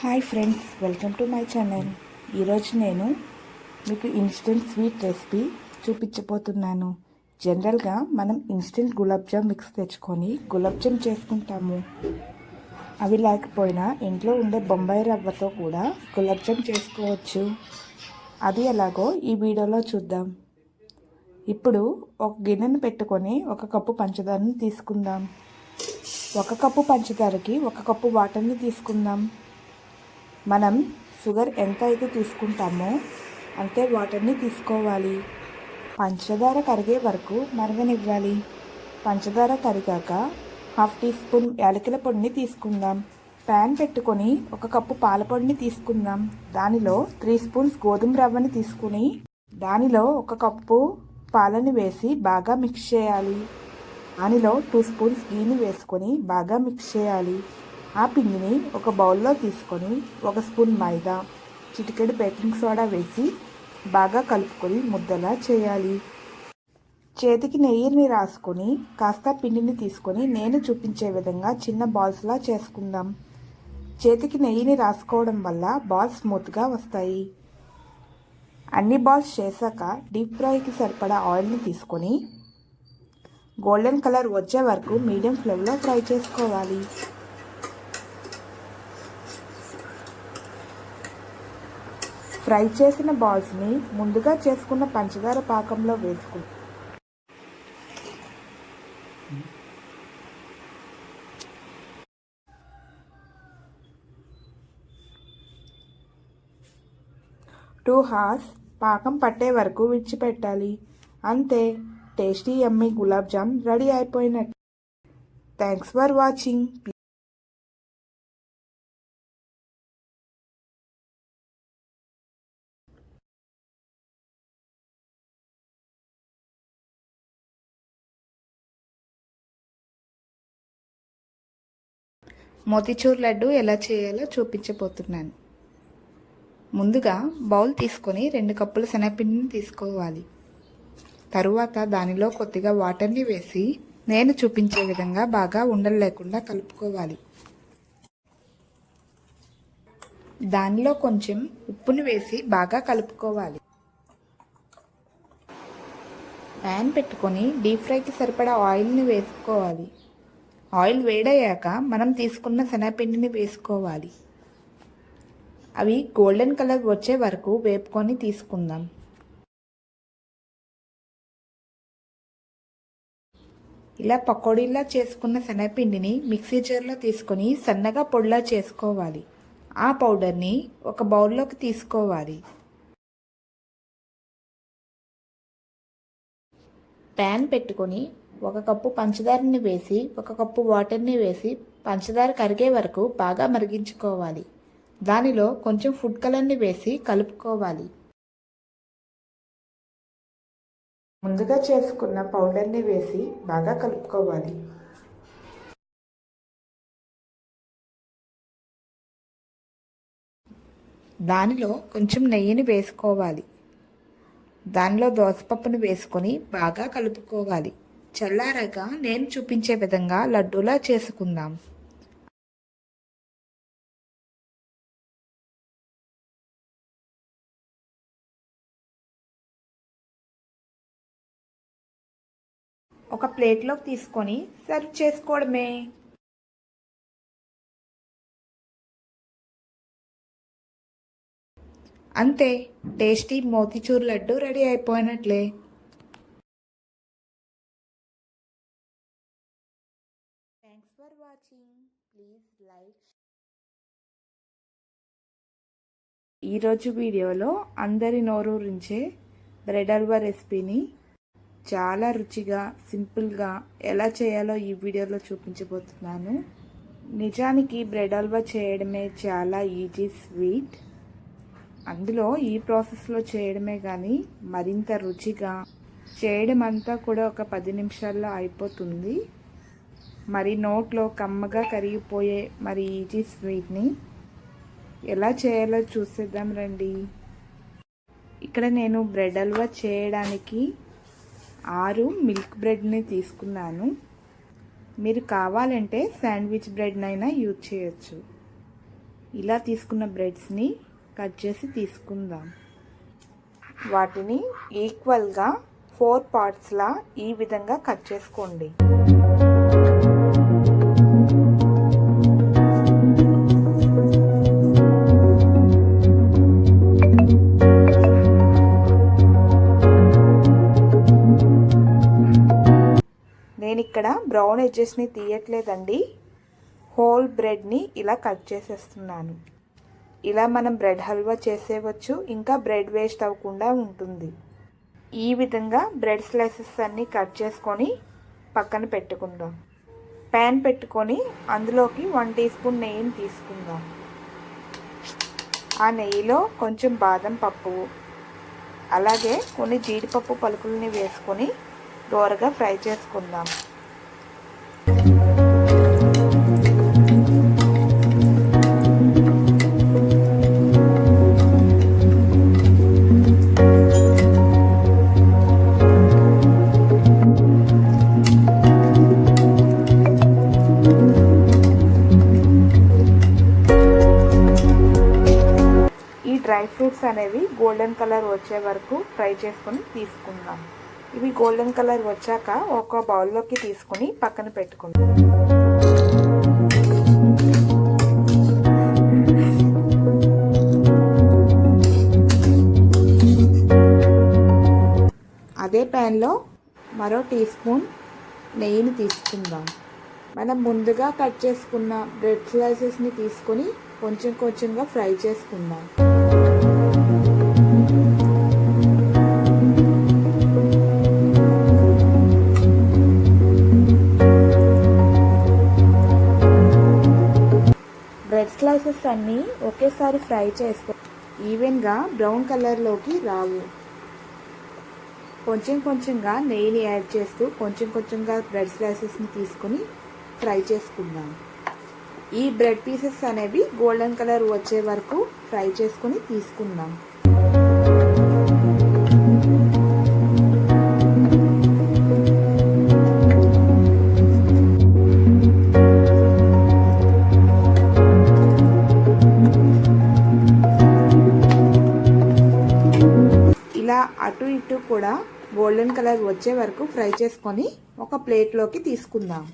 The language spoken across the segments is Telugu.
Hi friends welcome to my channel. ఈరోజు నేను మీకు ఇన్స్టెంట్ స్వీట్ రెసిపీ చూపించబోతున్నాను. జనరల్గా మనం ఇన్స్టెంట్ గులాబ్ జామ్ మిక్స్ తెచ్చుకొని గులాబ్ జామ్ చేసుకుంటాము. అవి లేకపోయినా ఇంట్లో ఉండే బొంబాయి రవ్వతో కూడా గులాబ్ జామ్ చేసుకోవచ్చు. అది ఎలాగో ఈ వీడియోలో చూద్దాం. ఇప్పుడు ఒక గిన్నెను పెట్టుకొని ఒక కప్పు పంచదారని తీసుకుందాం. ఒక కప్పు పంచదారకి ఒక కప్పు వాటర్ని తీసుకుందాం. మనం షుగర్ ఎంత అయితే తీసుకుంటామో అంతే వాటర్ని తీసుకోవాలి. పంచదార కరిగే వరకు మరగనివ్వాలి. పంచదార కరిగాక హాఫ్ టీ స్పూన్ యాలకుల పొడిని తీసుకుందాం. ప్యాన్ పెట్టుకొని ఒక కప్పు పాల పొడిని తీసుకుందాం. దానిలో త్రీ స్పూన్స్ గోధుమ రవ్వని తీసుకుని దానిలో ఒక కప్పు పాలని వేసి బాగా మిక్స్ చేయాలి. దానిలో టూ స్పూన్స్ గీని వేసుకొని బాగా మిక్స్ చేయాలి. ఆ పిండిని ఒక బౌల్లో తీసుకొని ఒక స్పూన్ మైదా చిటికెడు బేకింగ్ సోడా వేసి బాగా కలుపుకొని ముద్దలా చేయాలి. చేతికి నెయ్యిని రాసుకొని కాస్త పిండిని తీసుకొని నేను చూపించే విధంగా చిన్న బాల్స్లా చేసుకుందాం. చేతికి నెయ్యిని రాసుకోవడం వల్ల బాల్స్ స్మూత్గా వస్తాయి. అన్ని బాల్స్ చేశాక డీప్ ఫ్రైకి సరిపడా ఆయిల్ని తీసుకొని గోల్డెన్ కలర్ వచ్చే వరకు మీడియం ఫ్లేమ్లో ఫ్రై చేసుకోవాలి. ఫ్రై చేసిన బాల్స్ని ముందుగా చేసుకున్న పంచదార పాకంలో వేసుకు. టూ హార్స్ పాకం పట్టే వరకు విడిచిపెట్టాలి. అంతే టేస్టీ ఎమ్మీ గులాబ్ జామ్ రెడీ అయిపోయినట్టు. Thanks for watching. Motichoor laddu ఎలా చేయాలో చూపించబోతున్నాను. ముందుగా బౌల్ తీసుకొని రెండు కప్పుల శనగపిండిని తీసుకోవాలి. తరువాత దానిలో కొద్దిగా వాటర్ని వేసి నేను చూపించే విధంగా బాగా ఉండలు లేకుండా కలుపుకోవాలి. దానిలో కొంచెం ఉప్పుని వేసి బాగా కలుపుకోవాలి. ప్యాన్ పెట్టుకొని డీప్ ఫ్రైకి సరిపడా ఆయిల్ని వేసుకోవాలి. ఆయిల్ వేడయ్యాక మనం తీసుకున్న శనగపిండిని వేసుకోవాలి. అవి గోల్డెన్ కలర్ వచ్చే వరకు వేపుకొని తీసుకుందాం. ఇలా పకోడీలా చేసుకున్న శనగపిండిని మిక్సీ జార్లో తీసుకొని సన్నగా పొడిలా చేసుకోవాలి. ఆ పౌడర్ని ఒక బౌల్లోకి తీసుకోవాలి. ప్యాన్ పెట్టుకొని ఒక కప్పు పంచదారని వేసి ఒక కప్పు వాటర్ని వేసి పంచదార కరిగే వరకు బాగా మరిగించుకోవాలి. దానిలో కొంచెం ఫుడ్ కలర్ని వేసి కలుపుకోవాలి. ముందుగా చేసుకున్న పౌడర్ని వేసి బాగా కలుపుకోవాలి. దానిలో కొంచెం నెయ్యిని వేసుకోవాలి. దానిలో దోసపప్పును వేసుకొని బాగా కలుపుకోవాలి. చల్లారగా నేను చూపించే విధంగా లడ్డూలా చేసుకుందాం. ఒక ప్లేట్లోకి తీసుకొని సర్వ్ చేసుకోవడమే. అంతే టేస్టీ మోతిచూర్ లడ్డు రెడీ అయిపోయినట్లే. ప్లీజ్ లైక్ ఈరోజు వీడియోలో అందరి నోరూరించే బ్రెడ్ హల్వా రెసిపీని చాలా రుచిగా సింపుల్గా ఎలా చేయాలో ఈ వీడియోలో చూపించబోతున్నాను. నిజానికి బ్రెడ్ హల్వా చేయడమే చాలా ఈజీ స్వీట్. అందులో ఈ ప్రాసెస్లో చేయడమే కానీ మరింత రుచిగా చేయడం అంతా కూడా ఒక పది నిమిషాల్లో అయిపోతుంది. మరి నోట్లో కమ్మగా కరిగిపోయే మరి ఈజీ స్వీట్ని ఎలా చేయాలో చూసేద్దాం రండి. ఇక్కడ నేను బ్రెడ్ హల్వా చేయడానికి ఆరు మిల్క్ బ్రెడ్ని తీసుకున్నాను. మీరు కావాలంటే శాండ్విచ్ బ్రెడ్నైనా యూజ్ చేయొచ్చు. ఇలా తీసుకున్న బ్రెడ్స్ని కట్ చేసి తీసుకుందాం. వాటిని ఈక్వల్గా ఫోర్ పార్ట్స్లా ఈ విధంగా కట్ చేసుకోండి. ఇక్కడ బ్రౌన్ ఎడ్జెస్ని తీయట్లేదండి. హోల్ బ్రెడ్ని ఇలా కట్ చేసేస్తున్నాను. ఇలా మనం బ్రెడ్ హల్వా చేసేవచ్చు ఇంకా బ్రెడ్ వేస్ట్ అవ్వకుండా ఉంటుంది. ఈ విధంగా బ్రెడ్ స్లైసెస్ అన్నీ కట్ చేసుకొని పక్కన పెట్టుకుందాం. ప్యాన్ పెట్టుకొని అందులోకి వన్ టీ స్పూన్ నెయ్యిని తీసుకుందాం. ఆ నెయ్యిలో కొంచెం బాదం పప్పు అలాగే కొన్ని జీడిపప్పు పలుకుల్ని వేసుకొని దోరగా ఫ్రై చేసుకుందాం. డ్రై ఫ్రూట్స్ అనేవి గోల్డెన్ కలర్ వచ్చే వరకు ఫ్రై చేసుకొని తీసుకుందాం. ఇవి గోల్డెన్ కలర్ వచ్చాక ఒక బౌల్లోకి తీసుకొని పక్కన పెట్టుకుంటాం అదే ప్యాన్లో మరో టీ స్పూన్ నెయ్యిని తీసుకుందాం. మనం ముందుగా కట్ చేసుకున్న బ్రెడ్ స్లైసెస్ని తీసుకొని కొంచెం కొంచెంగా ఫ్రై చేసుకుందాం. స్లైసెస్ అన్నీ ఒకేసారి ఫ్రై చేస్తే ఈవెన్గా బ్రౌన్ కలర్లోకి రావు. కొంచెం కొంచెంగా నెయ్యిని యాడ్ చేస్తూ కొంచెం కొంచెంగా బ్రెడ్ స్లైసెస్ని తీసుకొని ఫ్రై చేసుకుందాం. ఈ బ్రెడ్ పీసెస్ అనేవి గోల్డెన్ కలర్ వచ్చే వరకు ఫ్రై చేసుకొని తీసుకుందాం. అటు ఇటు కూడా గోల్డెన్ కలర్ వచ్చే వరకు ఫ్రై చేసుకొని ఒక ప్లేట్లోకి తీసుకుందాం.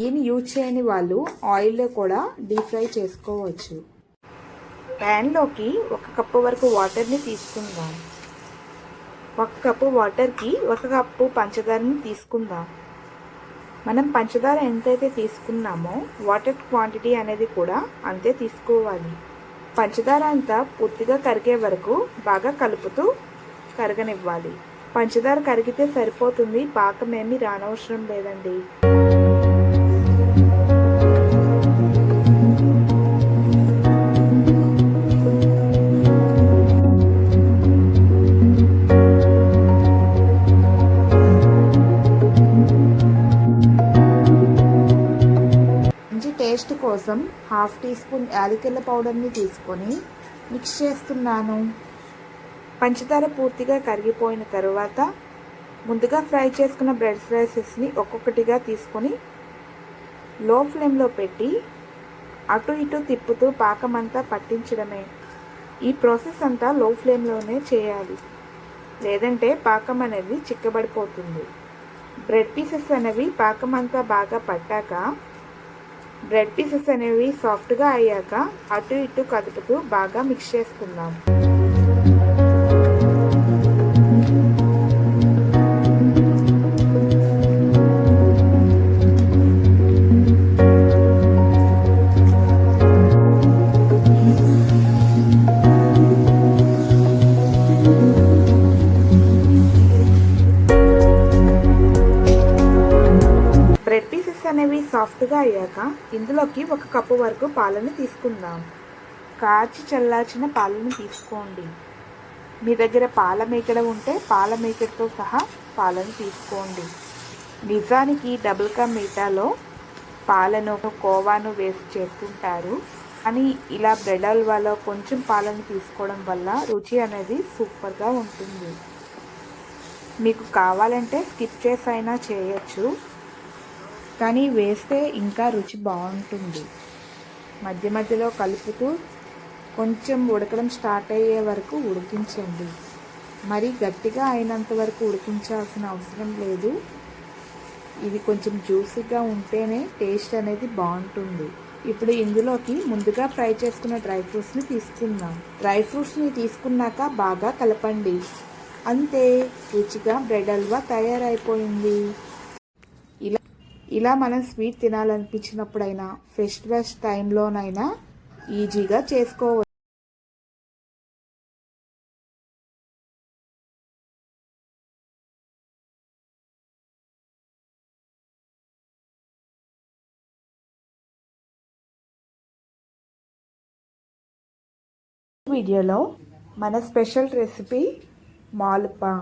దీన్ని యూజ్ చేయని వాళ్ళు ఆయిల్లో కూడా డీప్ ఫ్రై చేసుకోవచ్చు. ప్యాన్లోకి ఒక కప్పు వరకు వాటర్ని తీసుకుందాం. ఒక కప్పు వాటర్కి ఒక కప్పు పంచదారని తీసుకుందాం. మనం పంచదార ఎంతైతే తీసుకున్నామో వాటర్ క్వాంటిటీ అనేది కూడా అంతే తీసుకోవాలి. పంచదార అంతా పూర్తిగా కరిగే వరకు బాగా కలుపుతూ కరగనివ్వాలి. పంచదార కరిగితే సరిపోతుంది పాకం ఏమీ రానవసరం లేదండి. కోసం హాఫ్ టీ స్పూన్ యాలకుల పౌడర్ని తీసుకొని మిక్స్ చేస్తున్నాను. పంచదార పూర్తిగా కరిగిపోయిన తరువాత ముందుగా ఫ్రై చేసుకున్న బ్రెడ్ స్లైసెస్ని ఒక్కొక్కటిగా తీసుకొని లో ఫ్లేమ్లో పెట్టి అటు ఇటు తిప్పుతూ పాకమంతా పట్టించడమే. ఈ ప్రాసెస్ అంతా లో ఫ్లేమ్లోనే చేయాలి. లేదంటే పాకం అనేది చిక్కబడిపోతుంది. బ్రెడ్ పీసెస్ అనేవి పాకం అంతా బాగా పట్టాక బ్రెడ్ పీసెస్ అనేవి సాఫ్ట్గా అయ్యాక అటు ఇటు కదుపుతూ బాగా మిక్స్ చేసుకుందాం. అనేవి సాఫ్ట్గా అయ్యాక ఇందులోకి ఒక కప్పు వరకు పాలను తీసుకుందాం. కాచి చల్లార్చిన పాలను తీసుకోండి. మీ దగ్గర పాల మేకడ ఉంటే పాల మేకడతో సహా పాలను తీసుకోండి. నిజానికి డబుల్ కా మీఠాలో పాలను కోవాను వేసి చేస్తుంటారు. కానీ ఇలా బ్రెడ్ హల్వాలో కొంచెం పాలను తీసుకోవడం వల్ల రుచి అనేది సూపర్గా ఉంటుంది. మీకు కావాలంటే స్కిప్ చేసైనా అయినా చేయొచ్చు. కానీ వేస్తే ఇంకా రుచి బాగుంటుంది. మధ్య మధ్యలో కలుపుతూ కొంచెం ఉడకడం స్టార్ట్ అయ్యే వరకు ఉడికించండి. మరి గట్టిగా అయినంత వరకు ఉడికించాల్సిన అవసరం లేదు. ఇది కొంచెం జ్యూసీగా ఉంటేనే టేస్ట్ అనేది బాగుంటుంది. ఇప్పుడు ఇందులోకి ముందుగా ఫ్రై చేసుకున్న డ్రై ఫ్రూట్స్ని తీసుకుందాం. డ్రై ఫ్రూట్స్ని తీసుకున్నాక బాగా కలపండి. అంతే రుచిగా బ్రెడ్ హల్వా తయారైపోయింది. ఇలా మనం స్వీట్ తినాలనిపించినప్పుడైనా ఫెస్టివల్స్ టైంలోనైనా ఈజీగా చేసుకోవచ్చు. వీడియోలో మన స్పెషల్ రెసిపీ మాల్పా.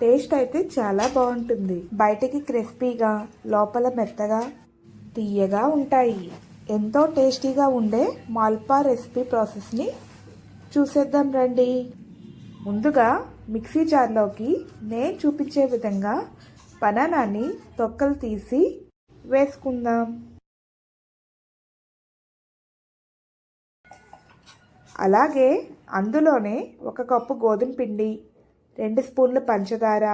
టేస్ట్ అయితే చాలా బాగుంటుంది. బయటికి క్రిస్పీగా లోపల మెత్తగా తీయగా ఉంటాయి. ఎంతో టేస్టీగా ఉండే మాల్పా రెసిపీ ప్రాసెస్ని చూసేద్దాం రండి. ముందుగా మిక్సీ జార్లోకి నేను చూపించే విధంగా బనానాని తొక్కలు తీసి వేసుకుందాం. అలాగే అందులోనే ఒక కప్పు గోధుమ పిండి రెండు స్పూన్లు పంచదార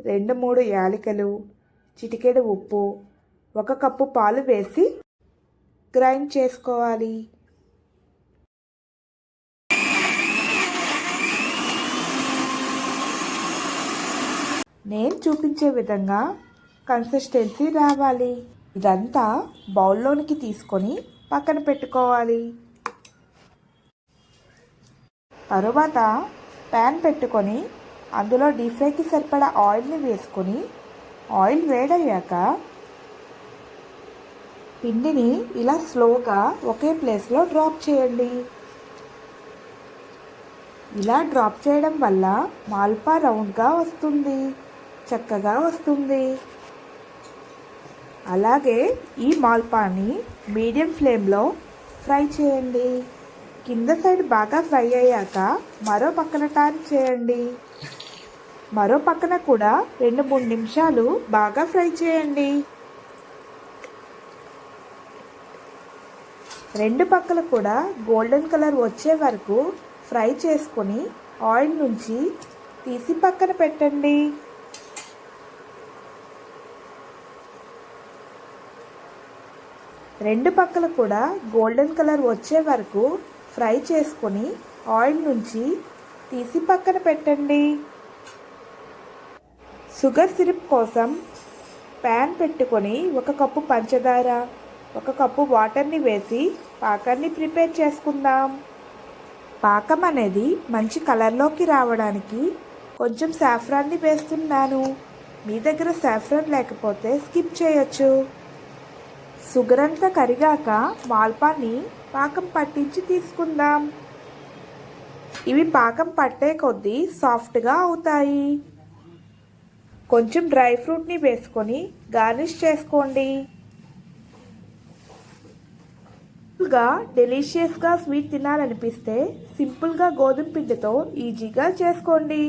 రెండు మూడు యాలకులు చిటికెడు ఉప్పు ఒక కప్పు పాలు వేసి గ్రైండ్ చేసుకోవాలి. నేను చూపించే విధంగా కన్సిస్టెన్సీ రావాలి. ఇదంతా బౌల్లోనికి తీసుకొని పక్కన పెట్టుకోవాలి. తరువాత ప్యాన్ పెట్టుకొని అందులో డీప్ ఫ్రైకి సరిపడా ఆయిల్ని వేసుకొని ఆయిల్ వేడయ్యాక పిండిని ఇలా స్లోగా ఒకే ప్లేస్లో డ్రాప్ చేయండి. ఇలా డ్రాప్ చేయడం వల్ల మాల్పా రౌండ్గా వస్తుంది చక్కగా వస్తుంది. అలాగే ఈ మాల్పాని మీడియం ఫ్లేమ్లో ఫ్రై చేయండి. కింద సైడ్ బాగా ఫ్రై అయ్యాక మరో పక్కన టర్న్ చేయండి. మరో పక్కన కూడా రెండు మూడు నిమిషాలు బాగా ఫ్రై చేయండి. రెండు పక్కల కూడా గోల్డెన్ కలర్ వచ్చే వరకు ఫ్రై చేసుకొని ఆయిల్ నుంచి తీసి పక్కన పెట్టండి. రెండు పక్కల కూడా గోల్డెన్ కలర్ వచ్చే వరకు ఫ్రై చేసుకొని ఆయిల్ నుంచి తీసి పక్కన పెట్టండి. షుగర్ సిరప్ కోసం ప్యాన్ పెట్టుకొని ఒక కప్పు పంచదార ఒక కప్పు వాటర్ని వేసి పాకాన్ని ప్రిపేర్ చేసుకుందాం. పాకం అనేది మంచి కలర్లోకి రావడానికి కొంచెం సాఫ్రాన్ని వేస్తున్నాను. మీ దగ్గర సాఫ్రాన్ లేకపోతే స్కిప్ చేయొచ్చు. షుగర్ అంతా కరిగాక మాల్పాన్ని పాకం పట్టించి తీసుకుందాం. ఇవి పాకం పట్టే కొద్దీ సాఫ్ట్గా అవుతాయి. కొంచెం డ్రై ఫ్రూట్ని వేసుకొని గార్నిష్ చేసుకోండి. సింపుల్గా డెలిషియస్గా స్వీట్ తినాలనిపిస్తే సింపుల్గా గోధుమ పిండితో ఈజీగా చేసుకోండి.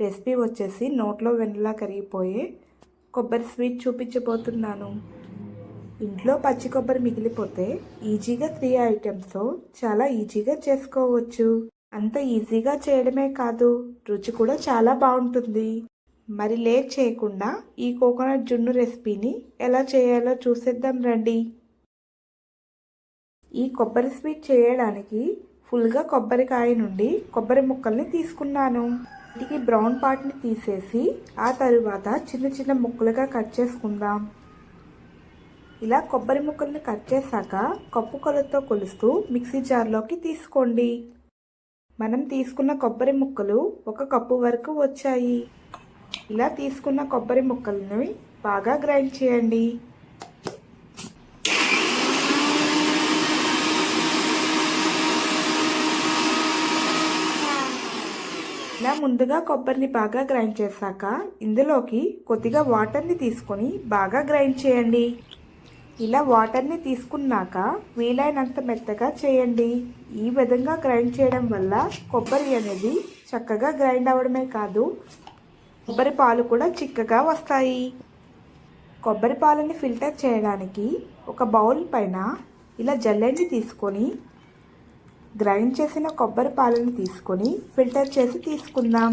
రెసిపీ వచ్చేసి నోట్లో వెన్నలా కరిగిపోయే కొబ్బరి స్వీట్ చూపించబోతున్నాను. ఇంట్లో పచ్చి కొబ్బరి మిగిలిపోతే ఈజీగా త్రీ ఐటమ్స్తో చాలా ఈజీగా చేసుకోవచ్చు. అంత ఈజీగా చేయడమే కాదు రుచి కూడా చాలా బాగుంటుంది. మరి లేట్ చేయకుండా ఈ కోకోనట్ జున్ను రెసిపీని ఎలా చేయాలో చూసేద్దాం రండి. ఈ కొబ్బరి స్వీట్ చేయడానికి ఫుల్గా కొబ్బరికాయ నుండి కొబ్బరి ముక్కల్ని తీసుకున్నాను. వీటికి బ్రౌన్ పార్ట్ని తీసేసి ఆ తరువాత చిన్న చిన్న ముక్కలుగా కట్ చేసుకుందాం. ఇలా కొబ్బరి ముక్కల్ని కట్ చేశాక కప్పు కొలతో కొలుస్తూ మిక్సీ జార్లోకి తీసుకోండి. మనం తీసుకున్న కొబ్బరి ముక్కలు ఒక కప్పు వరకు వచ్చాయి. ఇలా తీసుకున్న కొబ్బరి ముక్కల్ని బాగా గ్రైండ్ చేయండి. ఇలా ముందుగా కొబ్బరిని బాగా గ్రైండ్ చేశాక ఇందులోకి కొద్దిగా వాటర్ని తీసుకొని బాగా గ్రైండ్ చేయండి. ఇలా వాటర్ని తీసుకున్నాక వీలైనంత మెత్తగా చేయండి. ఈ విధంగా గ్రైండ్ చేయడం వల్ల కొబ్బరి అనేది చక్కగా గ్రైండ్ అవ్వడమే కాదు కొబ్బరి పాలు కూడా చిక్కగా వస్తాయి. కొబ్బరి పాలని ఫిల్టర్ చేయడానికి ఒక బౌల్ పైన ఇలా జల్లెండి తీసుకొని గ్రైండ్ చేసిన కొబ్బరి పాలను తీసుకొని ఫిల్టర్ చేసి తీసుకుందాం.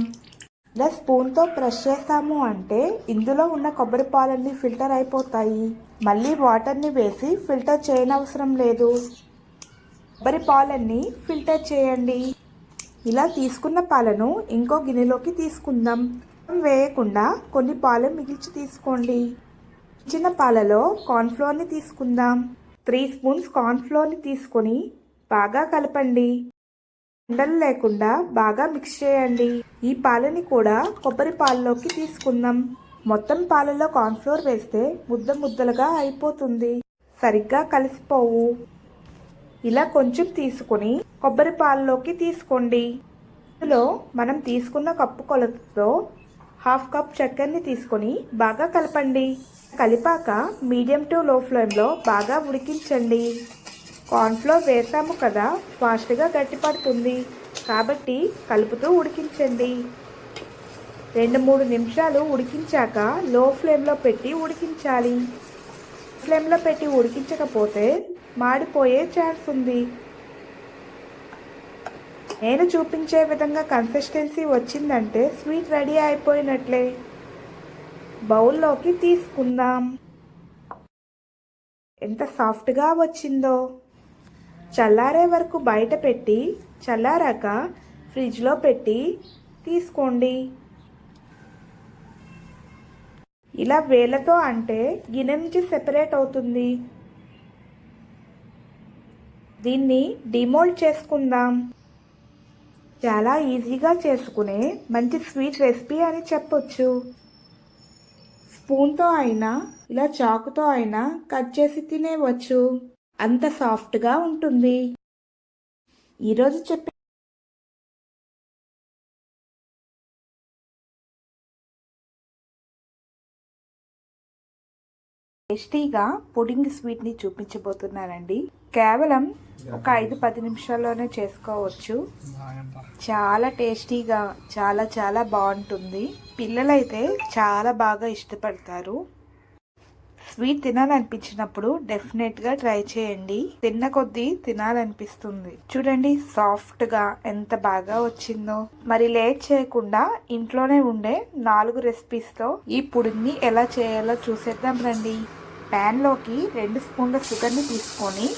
ఇలా స్పూన్తో ప్రెస్ చేస్తాము అంటే ఇందులో ఉన్న కొబ్బరి పాలన్నీ ఫిల్టర్ అయిపోతాయి. మళ్ళీ వాటర్ని వేసి ఫిల్టర్ చేయనవసరం లేదు. కొబ్బరి పాలన్నీ ఫిల్టర్ చేయండి. ఇలా తీసుకున్న పాలను ఇంకో గిన్నెలోకి తీసుకుందాం. వేయకుండా కొన్ని పాలు మిగిల్చి తీసుకోండి. చిన్న పాలలో కార్న్ఫ్లోర్ని తీసుకుందాం. త్రీ స్పూన్స్ కార్న్ఫ్లోర్ని తీసుకొని బాగా కలపండి. ఉండలు లేకుండా బాగా మిక్స్ చేయండి. ఈ పాలని కూడా కొబ్బరి పాలలోకి తీసుకుందాం. మొత్తం పాలలో కార్న్ఫ్లోర్ వేస్తే ముద్ద ముద్దలుగా అయిపోతుంది. సరిగ్గా కలిసిపోవు. ఇలా కొంచెం తీసుకొని కొబ్బరి పాలలోకి తీసుకోండి. ఇందులో మనం తీసుకున్న కప్పు కొలతతో హాఫ్ కప్ చక్కెరని తీసుకొని బాగా కలపండి. కలిపాక మీడియం టు లో ఫ్లేమ్లో బాగా ఉడికించండి. కార్న్ఫ్లోర్ వేసాము కదా ఫాస్ట్గా గట్టిపడుతుంది. కాబట్టి కలుపుతూ ఉడికించండి. రెండు మూడు నిమిషాలు ఉడికించాక లో ఫ్లేమ్లో పెట్టి ఉడికించాలి. ఫ్లేమ్లో పెట్టి ఉడికించకపోతే మాడిపోయే ఛాన్స్ ఉంది. నేను చూపించే విధంగా కన్సిస్టెన్సీ వచ్చిందంటే స్వీట్ రెడీ అయిపోయినట్లే. బౌల్లోకి తీసుకుందాం. ఎంత సాఫ్ట్గా వచ్చిందో. చల్లారే వరకు బయట పెట్టి చల్లారాక ఫ్రిడ్జ్లో పెట్టి తీసుకోండి. ఇలా వేలతో అంటే గిన్నె నుంచి సెపరేట్ అవుతుంది. దీన్ని డిమోల్డ్ చేసుకుందాం. చాలా ఈజీగా చేసుకునే మంచి స్వీట్ రెసిపీ అని చెప్పొచ్చు. స్పూన్తో అయినా ఇలా చాకుతో అయినా కట్ చేసి తినేవచ్చు. అంత సాఫ్ట్గా ఉంటుంది. ఈరోజు చెప్పే టేస్టీగా పుడింగ్ స్వీట్ని చూపించబోతున్నానండి కేవలం ఒక ఐదు పది నిమిషాల్లోనే చేసుకోవచ్చు. చాలా టేస్టీగా చాలా చాలా బాగుంటుంది. పిల్లలైతే చాలా బాగా ఇష్టపడతారు. స్వీట్ తినాలనిపించినప్పుడు డెఫినెట్గా ట్రై చేయండి. తిన్న కొద్దీ తినాలనిపిస్తుంది. చూడండి సాఫ్ట్గా ఎంత బాగా వచ్చిందో. మరి లేట్ చేయకుండా ఇంట్లోనే ఉండే నాలుగు రెసిపీస్తో ఈ పుడిని ఎలా చేయాలో చూసేద్దాం రండి. ప్యాన్లోకి రెండు స్పూన్ల షుగర్ని తీసుకొని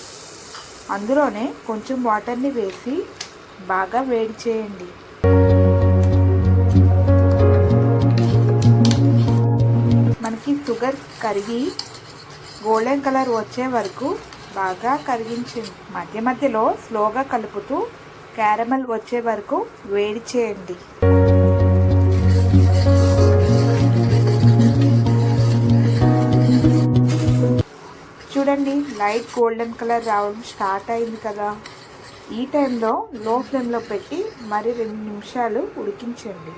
అందులోనే కొంచెం వాటర్ని వేసి బాగా వేడి చేయండి. షుగర్ కరిగి గోల్డెన్ కలర్ వచ్చే వరకు బాగా కరిగించండి. మధ్య మధ్యలో స్లోగా కలుపుతూ క్యారమల్ వచ్చే వరకు వేడి చేయండి. చూడండి లైట్ గోల్డెన్ కలర్ రావడం స్టార్ట్ అయింది కదా. ఈ టైంలో లో ఫ్లేమ్లో పెట్టి మరి రెండు నిమిషాలు ఉడికించండి.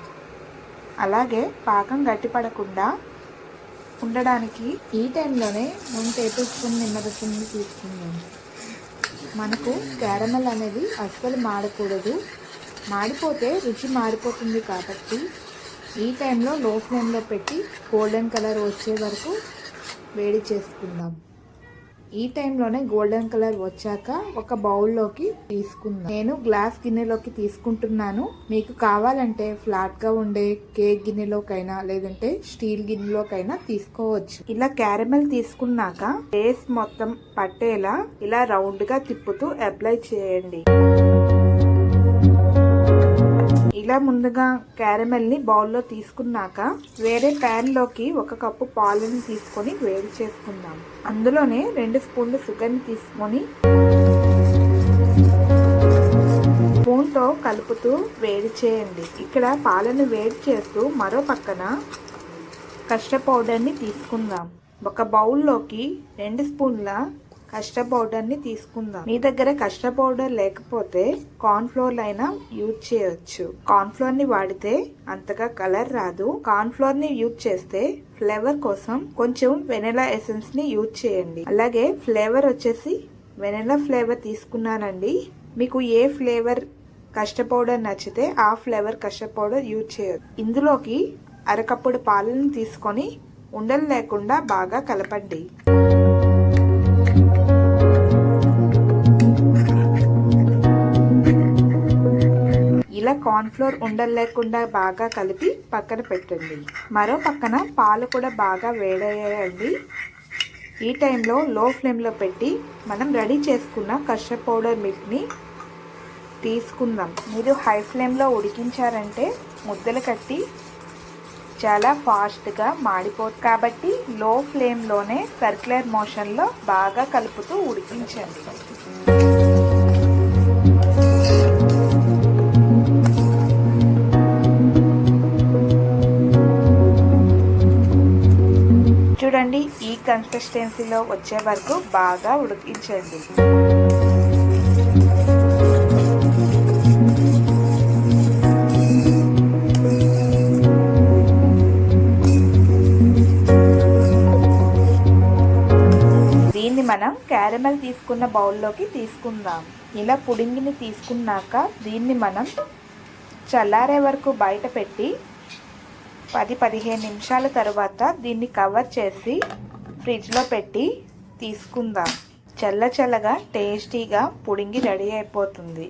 అలాగే పాకం గట్టిపడకుండా ఉండడానికి ఈ టైంలోనే వన్ టేబుల్ స్పూన్ నిమ్మరసాన్ని తీసుకుందాం. మనకు క్యారమల్ అనేది అస్సలు మాడకూడదు. మాడిపోతే రుచి మాడిపోతుంది కాబట్టి ఈ టైంలో లో ఫ్లేమ్లో పెట్టి గోల్డెన్ కలర్ వచ్చే వరకు వేడి చేసుకుందాం. ఈ టైంలోనే గోల్డెన్ కలర్ వచ్చాక ఒక బౌల్లోకి తీసుకుందాం నేను గ్లాస్ గిన్నెలోకి తీసుకుంటున్నాను. మీకు కావాలంటే ఫ్లాట్గా ఉండే కేక్ గిన్నెలోకైనా లేదంటే స్టీల్ గిన్నెలోకైనా తీసుకోవచ్చు. ఇలా క్యారమెల్ తీసుకున్నాక బేస్ మొత్తం పట్టేలా ఇలా రౌండ్గా తిప్పుతూ అప్లై చేయండి. ఇలా ముందుగా క్యారమెల్ని బౌల్లో తీసుకున్నాక వేరే ప్యాన్లోకి ఒక కప్పు పాలని తీసుకొని వేడి చేసుకుందాం. అందులోనే రెండు స్పూన్లు షుగర్ని తీసుకొని స్పూన్తో కలుపుతూ వేడి చేయండి. ఇక్కడ పాలను వేడి చేస్తూ మరో పక్కన కష్ట పౌడర్ని తీసుకుందాం. ఒక బౌల్లోకి రెండు స్పూన్ల కస్టర్డ్ పౌడర్ని తీసుకుందాం. మీ దగ్గర కస్టర్డ్ పౌడర్ లేకపోతే కార్న్ ఫ్లోర్ అయినా యూజ్ చేయొచ్చు. కార్న్ ఫ్లోర్ని వాడితే అంతగా కలర్ రాదు. కార్న్ ఫ్లోర్ని యూజ్ చేస్తే ఫ్లేవర్ కోసం కొంచెం వెనిలా ఎసెన్స్ని యూజ్ చేయండి. అలాగే ఫ్లేవర్ వచ్చేసి వెనిలా ఫ్లేవర్ తీసుకున్నానండి. మీకు ఏ ఫ్లేవర్ కష్ట పౌడర్ నచ్చితే ఆ ఫ్లేవర్ కష్ట పౌడర్ యూజ్ చేయొచ్చు. ఇందులోకి అరకప్పుడు పాలను తీసుకొని ఉండలు లేకుండా బాగా కలపండి. ఇలా కార్న్ఫ్లోర్ ఉండలు లేకుండా బాగా కలిపి పక్కన పెట్టండి. మరో పక్కన పాలు కూడా బాగా వేడయ్యాయండి. ఈ టైంలో లో ఫ్లేమ్లో పెట్టి మనం రెడీ చేసుకున్న కస్టర్డ్ పౌడర్ మిల్క్ని తీసుకుందాం. మీరు హై ఫ్లేమ్లో ఉడికించారంటే ముద్దలు కట్టి చాలా ఫాస్ట్గా మాడిపోదు కాబట్టి లో ఫ్లేమ్లోనే సర్క్యులర్ మోషన్లో బాగా కలుపుతూ ఉడికించండి. చూడండి ఈ కన్సిస్టెన్సీలో వచ్చే వరకు బాగా ఉడికించండి. దీన్ని మనం క్యారమెల్ తీసుకున్న బౌల్లోకి తీసుకుందాం. ఇలా పుడింగిని తీసుకున్నాక దీన్ని మనం చల్లారే వరకు బయట పెట్టి పది పదిహేను నిమిషాల తర్వాత దీన్ని కవర్ చేసి ఫ్రిడ్జ్లో పెట్టి తీసుకుందాం. చల్ల చల్లగా టేస్టీగా పుడింగి రెడీ అయిపోతుంది.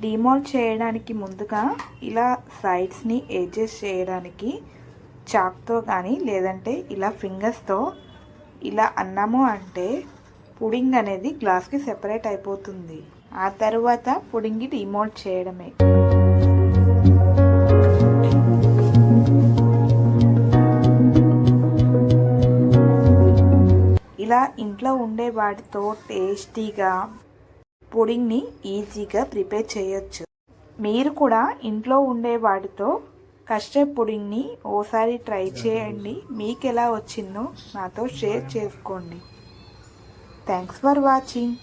డిమోల్డ్ చేయడానికి ముందుగా ఇలా సైడ్స్ని ఎడ్జెస్ చేయడానికి చాక్తో కానీ లేదంటే ఇలా ఫింగర్స్తో ఇలా అన్నాము అంటే పుడింగ్ అనేది గ్లాస్కి సెపరేట్ అయిపోతుంది. ఆ తర్వాత పుడింగి డిమోల్డ్ చేయడమే. ఇలా ఇంట్లో ఉండే వాటితో టేస్టీగా పుడింగ్ని ఈజీగా ప్రిపేర్ చేయొచ్చు. మీరు కూడా ఇంట్లో ఉండే వాటితో కస్టర్డ్ పుడింగ్ని ఓసారి ట్రై చేయండి. మీకు ఎలా వచ్చిందో నాతో షేర్ చేసుకోండి. Thanks for watching.